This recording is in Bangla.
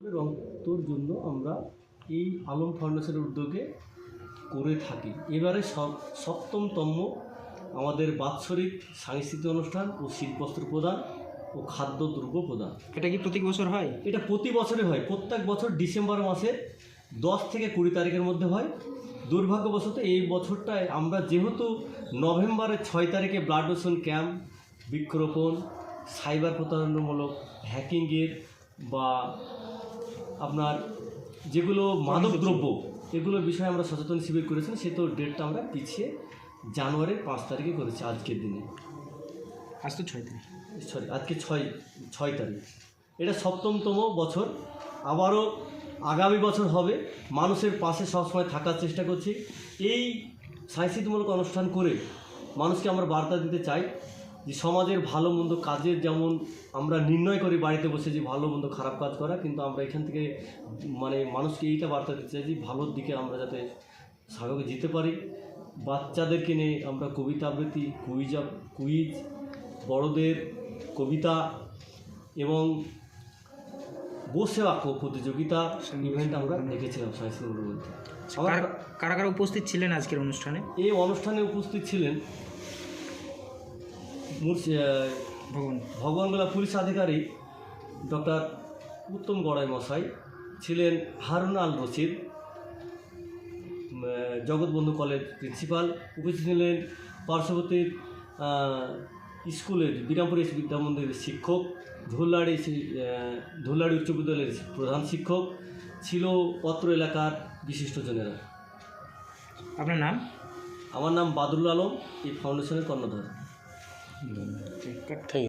এবং তোর জন্য আমরা এই আলম ফাউন্ডেশনের উদ্যোগে করে থাকি। এবারে সব সপ্তমতম আমাদের বাৎসরিক সাংস্কৃতিক অনুষ্ঠান ও শীতবস্ত্র প্রদান ও খাদ্য দ্রব্য প্রদান। এটা কি প্রতি বছর হয়? এটা প্রতি বছরে হয়। প্রত্যেক বছর ডিসেম্বর মাসে দশ থেকে কুড়ি তারিখের মধ্যে হয়। দুর্ভাগ্যবশত এই বছরটায় আমরা যেহেতু নভেম্বরের ছয় তারিখে ব্লাড ডোনেশন ক্যাম্প বৃক্ষরোপণ সাইবার প্রতারণামূলক হ্যাকিংয়ের বা আপনার যেগুলো মাদক দ্রব্য এগুলোর বিষয়ে আমরা সচেতন শিবির করেছি সে তো ডেটটা আমরা পিছিয়ে জানুয়ারির পাঁচ তারিখে করেছি আজকের দিনে। আজ তো ছয় তারিখ। সরি আজকে ছয় ছয় তারিখ। এটা সপ্তমতম বছর আবারও আগামী বছর হবে মানুষের পাশে সবসময় থাকার চেষ্টা করছি। এই সাংস্কৃতিকমূলক অনুষ্ঠান করে মানুষকে আমরা বার্তা দিতে চাই যে সমাজের ভালো মন্দ কাজের যেমন আমরা নির্ণয় করি বাড়িতে বসে যে ভালো মন্দ খারাপ কাজ করা কিন্তু আমরা এখান থেকে মানে মানুষকে এইটা বার্তা দিতে চাই যে ভালোর দিকে আমরা যাতে সাগরে যেতে পারি। বাচ্চাদেরকে নিয়ে আমরা কবিতা আবৃত্তি কুইজ কুইজ বড়দের কবিতা এবং বসে বাক্য প্রতিযোগিতা ইভেন্ট আমরা দেখেছিলাম সাংস্কৃতিক কারা কারা কারা উপস্থিত ছিলেন আজকের অনুষ্ঠানে? এই অনুষ্ঠানে উপস্থিত ছিলেন মুর্শি ভগবান ভগবানগোলা পুলিশ আধিকারিক ডক্টর উত্তম গড়াই মশাই ছিলেন হারুন আল রশিদ জগৎবন্ধু কলেজ প্রিন্সিপাল উপস্থিত ছিলেন পার্শ্ববর্তী আহ, স্কুলের বিরামপুর বিদ্যা মন্দিরের শিক্ষক ধুলাড়ি ধুলাড়ি উচ্চ বিদ্যালয়ের প্রধান শিক্ষক ছিল পত্র এলাকার বিশিষ্টজনেরা আপনার নাম? আমার নাম বাদরুল আলম এই ফাউন্ডেশনের কর্ণধার। Cách